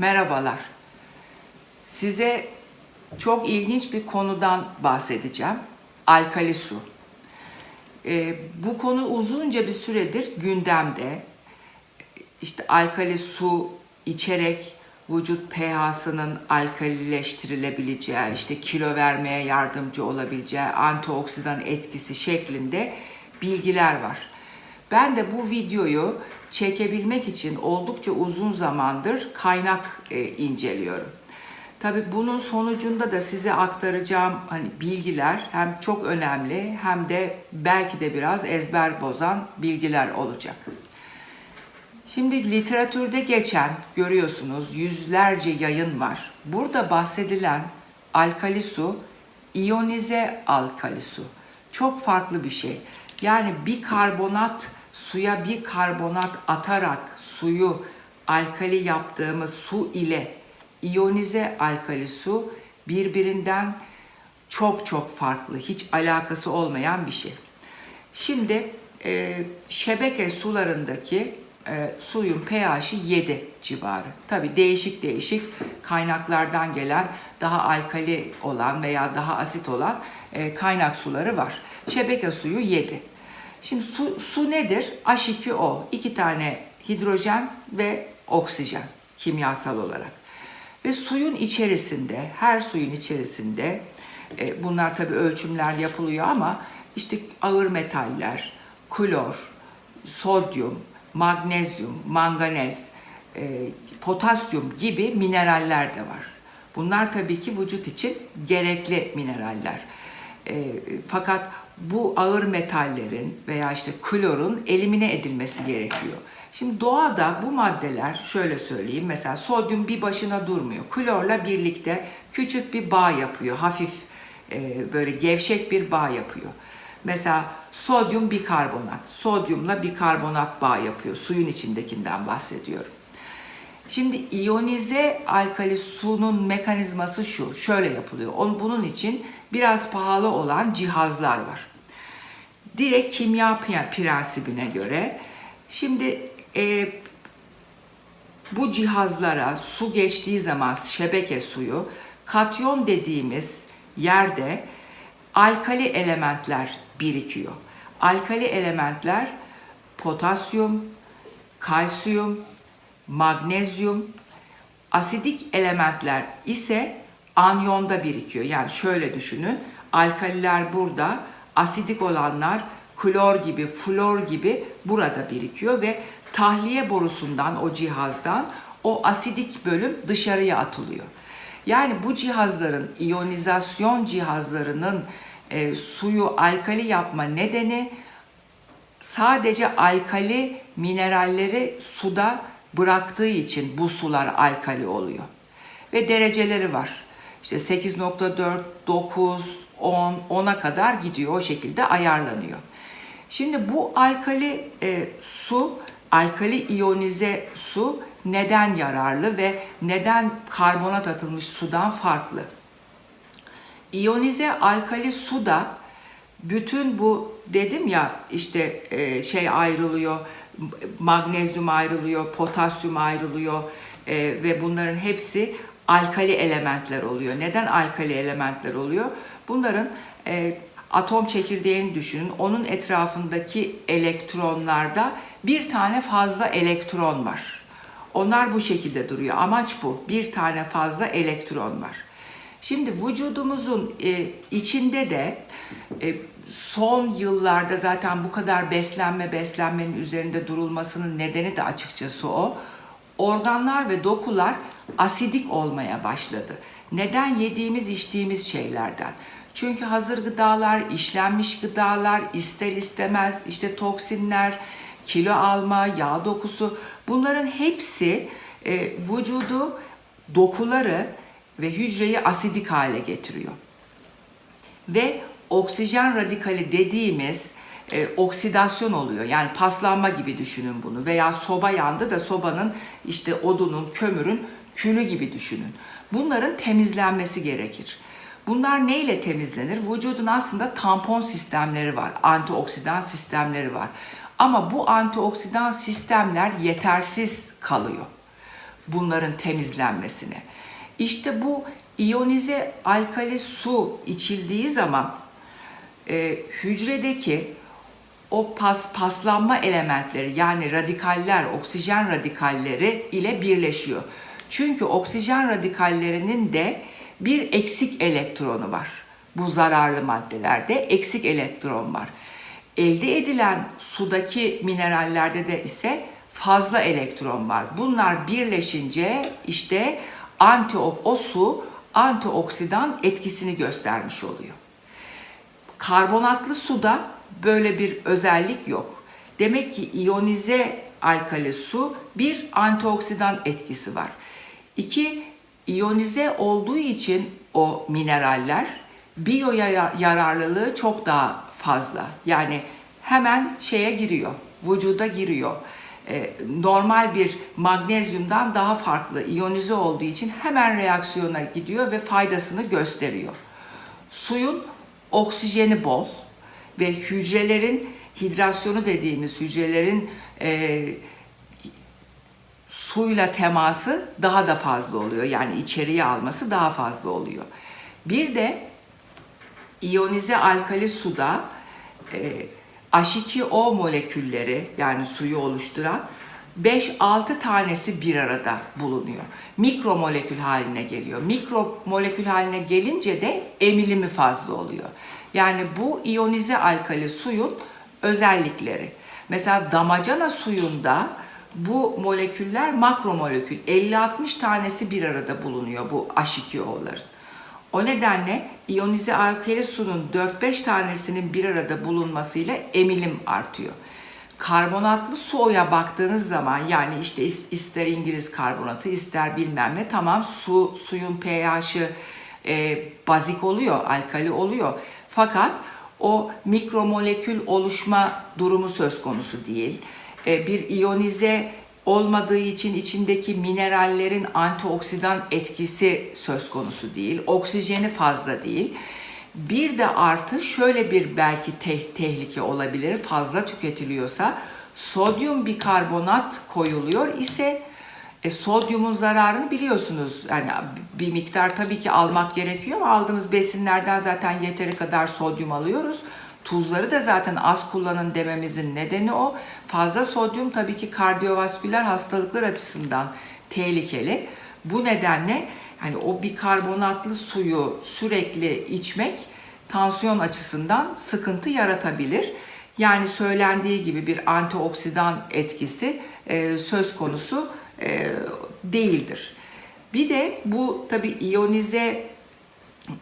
Merhabalar. Size çok ilginç bir konudan bahsedeceğim. Alkali su. Ee, bu konu uzunca bir süredir gündemde. İşte alkali su içerek vücut pH'sının alkalileştirilebileceği, işte kilo vermeye yardımcı olabileceği, antioksidan etkisi şeklinde bilgiler var. Ben de bu videoyu çekebilmek için oldukça uzun zamandır kaynak e, inceliyorum. Tabii bunun sonucunda da size aktaracağım hani bilgiler hem çok önemli hem de belki de biraz ezber bozan bilgiler olacak. Şimdi literatürde geçen görüyorsunuz yüzlerce yayın var. Burada bahsedilen alkali su iyonize alkali su. Çok farklı bir şey. Yani bir karbonat suya bir karbonat atarak suyu alkali yaptığımız su ile iyonize alkali su birbirinden çok çok farklı, hiç alakası olmayan bir şey. Şimdi e, şebeke sularındaki e, suyun pH'i 7 civarı. Tabi değişik değişik kaynaklardan gelen daha alkali olan veya daha asit olan e, kaynak suları var. Şebeke suyu 7. Şimdi su, su nedir? H2O. iki tane hidrojen ve oksijen kimyasal olarak. Ve suyun içerisinde, her suyun içerisinde e, bunlar tabii ölçümler yapılıyor ama işte ağır metaller, klor, sodyum, magnezyum, manganez, e, potasyum gibi mineraller de var. Bunlar tabii ki vücut için gerekli mineraller. E, fakat bu ağır metallerin veya işte klorun elimine edilmesi gerekiyor. Şimdi doğada bu maddeler şöyle söyleyeyim mesela sodyum bir başına durmuyor. Klorla birlikte küçük bir bağ yapıyor. Hafif e, böyle gevşek bir bağ yapıyor. Mesela sodyum bikarbonat. Sodyumla bikarbonat bağ yapıyor. Suyun içindekinden bahsediyorum. Şimdi iyonize alkali sunun mekanizması şu. Şöyle yapılıyor. Onun bunun için biraz pahalı olan cihazlar var. Direkt kimya prensibine göre şimdi e, bu cihazlara su geçtiği zaman şebeke suyu katyon dediğimiz yerde alkali elementler birikiyor. Alkali elementler potasyum, kalsiyum, magnezyum, asidik elementler ise anyonda birikiyor. Yani şöyle düşünün. Alkaliler burada, asidik olanlar klor gibi, flor gibi burada birikiyor ve tahliye borusundan o cihazdan o asidik bölüm dışarıya atılıyor. Yani bu cihazların iyonizasyon cihazlarının e, suyu alkali yapma nedeni sadece alkali mineralleri suda bıraktığı için bu sular alkali oluyor. Ve dereceleri var. İşte 8.4, 9, 10, 10'a kadar gidiyor. O şekilde ayarlanıyor. Şimdi bu alkali e, su, alkali iyonize su neden yararlı ve neden karbonat atılmış sudan farklı? İyonize alkali suda bütün bu dedim ya işte e, şey ayrılıyor, magnezyum ayrılıyor, potasyum ayrılıyor e, ve bunların hepsi alkali elementler oluyor. Neden alkali elementler oluyor? Bunların e, atom çekirdeğini düşünün. Onun etrafındaki elektronlarda bir tane fazla elektron var. Onlar bu şekilde duruyor. Amaç bu. Bir tane fazla elektron var. Şimdi vücudumuzun e, içinde de e, son yıllarda zaten bu kadar beslenme beslenmenin üzerinde durulmasının nedeni de açıkçası o. Organlar ve dokular asidik olmaya başladı. Neden yediğimiz içtiğimiz şeylerden? Çünkü hazır gıdalar, işlenmiş gıdalar, ister istemez işte toksinler, kilo alma, yağ dokusu bunların hepsi e, vücudu, dokuları ve hücreyi asidik hale getiriyor. Ve oksijen radikali dediğimiz e, oksidasyon oluyor. Yani paslanma gibi düşünün bunu. Veya soba yandı da sobanın işte odunun, kömürün külü gibi düşünün. Bunların temizlenmesi gerekir. Bunlar neyle temizlenir? Vücudun aslında tampon sistemleri var, antioksidan sistemleri var. Ama bu antioksidan sistemler yetersiz kalıyor. bunların temizlenmesine. İşte bu iyonize alkali su içildiği zaman e, hücredeki o pas, paslanma elementleri yani radikaller, oksijen radikalleri ile birleşiyor. Çünkü oksijen radikallerinin de bir eksik elektronu var. Bu zararlı maddelerde eksik elektron var. Elde edilen sudaki minerallerde de ise fazla elektron var. Bunlar birleşince işte anti o su antioksidan etkisini göstermiş oluyor. Karbonatlı suda böyle bir özellik yok. Demek ki iyonize alkali su bir antioksidan etkisi var. İki, iyonize olduğu için o mineraller biyo yararlılığı çok daha fazla. Yani hemen şeye giriyor, vücuda giriyor. Ee, normal bir magnezyumdan daha farklı iyonize olduğu için hemen reaksiyona gidiyor ve faydasını gösteriyor. Suyun oksijeni bol ve hücrelerin hidrasyonu dediğimiz hücrelerin e, suyla teması daha da fazla oluyor. Yani içeriye alması daha fazla oluyor. Bir de iyonize alkali suda e, H2O molekülleri yani suyu oluşturan 5-6 tanesi bir arada bulunuyor. Mikro molekül haline geliyor. Mikro molekül haline gelince de emilimi fazla oluyor. Yani bu iyonize alkali suyun özellikleri. Mesela damacana suyunda bu moleküller makro molekül 50-60 tanesi bir arada bulunuyor bu H2O'ların. O nedenle iyonize alkali suyun 4-5 tanesinin bir arada bulunmasıyla emilim artıyor. Karbonatlı suya baktığınız zaman yani işte ister İngiliz karbonatı ister bilmem ne tamam su suyun pH'i e, bazik oluyor, alkali oluyor. Fakat o mikromolekül oluşma durumu söz konusu değil. E, bir iyonize olmadığı için içindeki minerallerin antioksidan etkisi söz konusu değil. Oksijeni fazla değil. Bir de artı şöyle bir belki te- tehlike olabilir fazla tüketiliyorsa sodyum bikarbonat koyuluyor ise e, sodyumun zararını biliyorsunuz. Yani bir miktar tabii ki almak gerekiyor ama aldığımız besinlerden zaten yeteri kadar sodyum alıyoruz. Tuzları da zaten az kullanın dememizin nedeni o. Fazla sodyum tabii ki kardiyovasküler hastalıklar açısından tehlikeli. Bu nedenle hani o bikarbonatlı suyu sürekli içmek tansiyon açısından sıkıntı yaratabilir. Yani söylendiği gibi bir antioksidan etkisi e, söz konusu e, değildir. Bir de bu tabi iyonize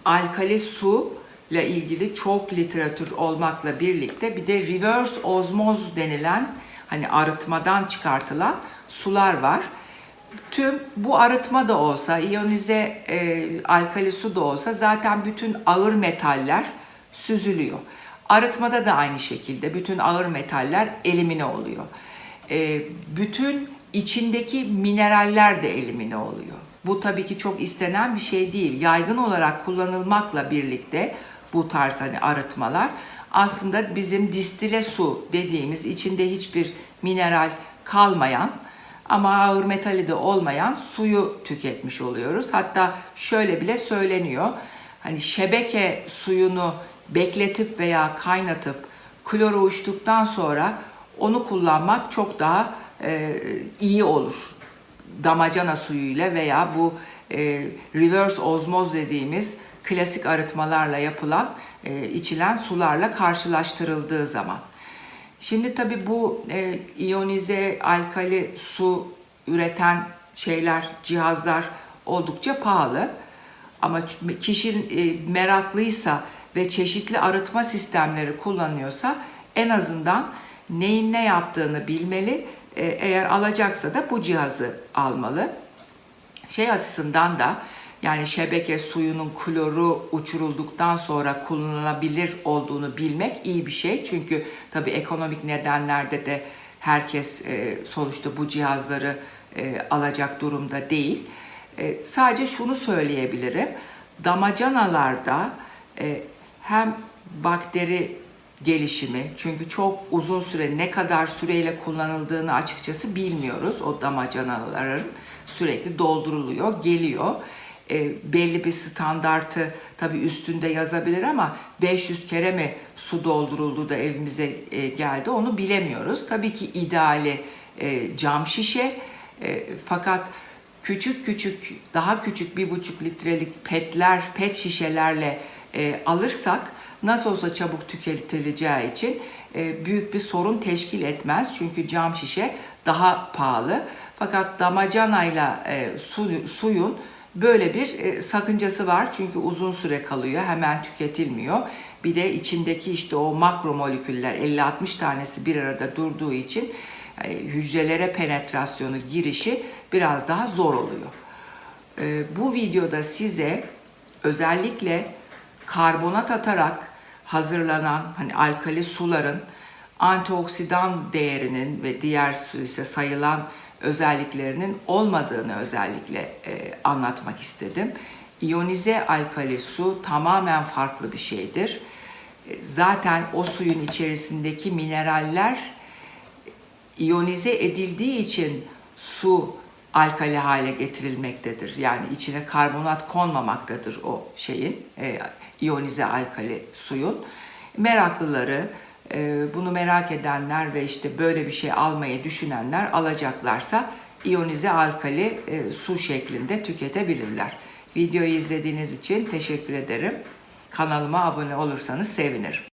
alkali su ile ilgili çok literatür olmakla birlikte bir de reverse ozmoz denilen hani arıtmadan çıkartılan sular var. Tüm bu arıtma da olsa, iyonize e, alkali su da olsa zaten bütün ağır metaller süzülüyor. Arıtmada da aynı şekilde bütün ağır metaller elimine oluyor. E, bütün içindeki mineraller de elimine oluyor. Bu tabii ki çok istenen bir şey değil. Yaygın olarak kullanılmakla birlikte bu tarz hani arıtmalar aslında bizim distile su dediğimiz içinde hiçbir mineral kalmayan ama ağır metali de olmayan suyu tüketmiş oluyoruz. Hatta şöyle bile söyleniyor. Hani şebeke suyunu bekletip veya kaynatıp kloro uçtuktan sonra onu kullanmak çok daha e, iyi olur. Damacana suyuyla veya bu e, reverse ozmoz dediğimiz klasik arıtmalarla yapılan e, içilen sularla karşılaştırıldığı zaman. Şimdi tabii bu e, iyonize alkali su üreten şeyler, cihazlar oldukça pahalı. Ama kişi e, meraklıysa ve çeşitli arıtma sistemleri kullanıyorsa en azından neyin ne yaptığını bilmeli. E, eğer alacaksa da bu cihazı almalı. Şey açısından da yani şebeke suyunun kloru uçurulduktan sonra kullanılabilir olduğunu bilmek iyi bir şey. Çünkü tabii ekonomik nedenlerde de herkes e, sonuçta bu cihazları e, alacak durumda değil. E, sadece şunu söyleyebilirim. Damacanalarda hem bakteri gelişimi. Çünkü çok uzun süre ne kadar süreyle kullanıldığını açıkçası bilmiyoruz. O damacanaların sürekli dolduruluyor, geliyor. E, belli bir standartı tabii üstünde yazabilir ama 500 kere mi su dolduruldu da evimize e, geldi onu bilemiyoruz. Tabii ki ideali e, cam şişe e, fakat küçük küçük daha küçük bir buçuk litrelik petler pet şişelerle e, alırsak nasıl olsa çabuk tüketileceği için e, büyük bir sorun teşkil etmez çünkü cam şişe daha pahalı fakat damacanayla e, su, suyun böyle bir e, sakıncası var çünkü uzun süre kalıyor hemen tüketilmiyor bir de içindeki işte o makromoleküller 50-60 tanesi bir arada durduğu için e, hücrelere penetrasyonu girişi biraz daha zor oluyor. E, bu videoda size özellikle karbonat atarak hazırlanan hani alkali suların antioksidan değerinin ve diğer ise sayılan özelliklerinin olmadığını özellikle e, anlatmak istedim. İyonize alkali su tamamen farklı bir şeydir. E, Zaten o suyun içerisindeki mineraller iyonize edildiği için su alkali hale getirilmektedir. Yani içine karbonat konmamaktadır o şeyin, e, iyonize alkali suyun. Meraklıları, e, bunu merak edenler ve işte böyle bir şey almayı düşünenler alacaklarsa iyonize alkali e, su şeklinde tüketebilirler. Videoyu izlediğiniz için teşekkür ederim. Kanalıma abone olursanız sevinirim.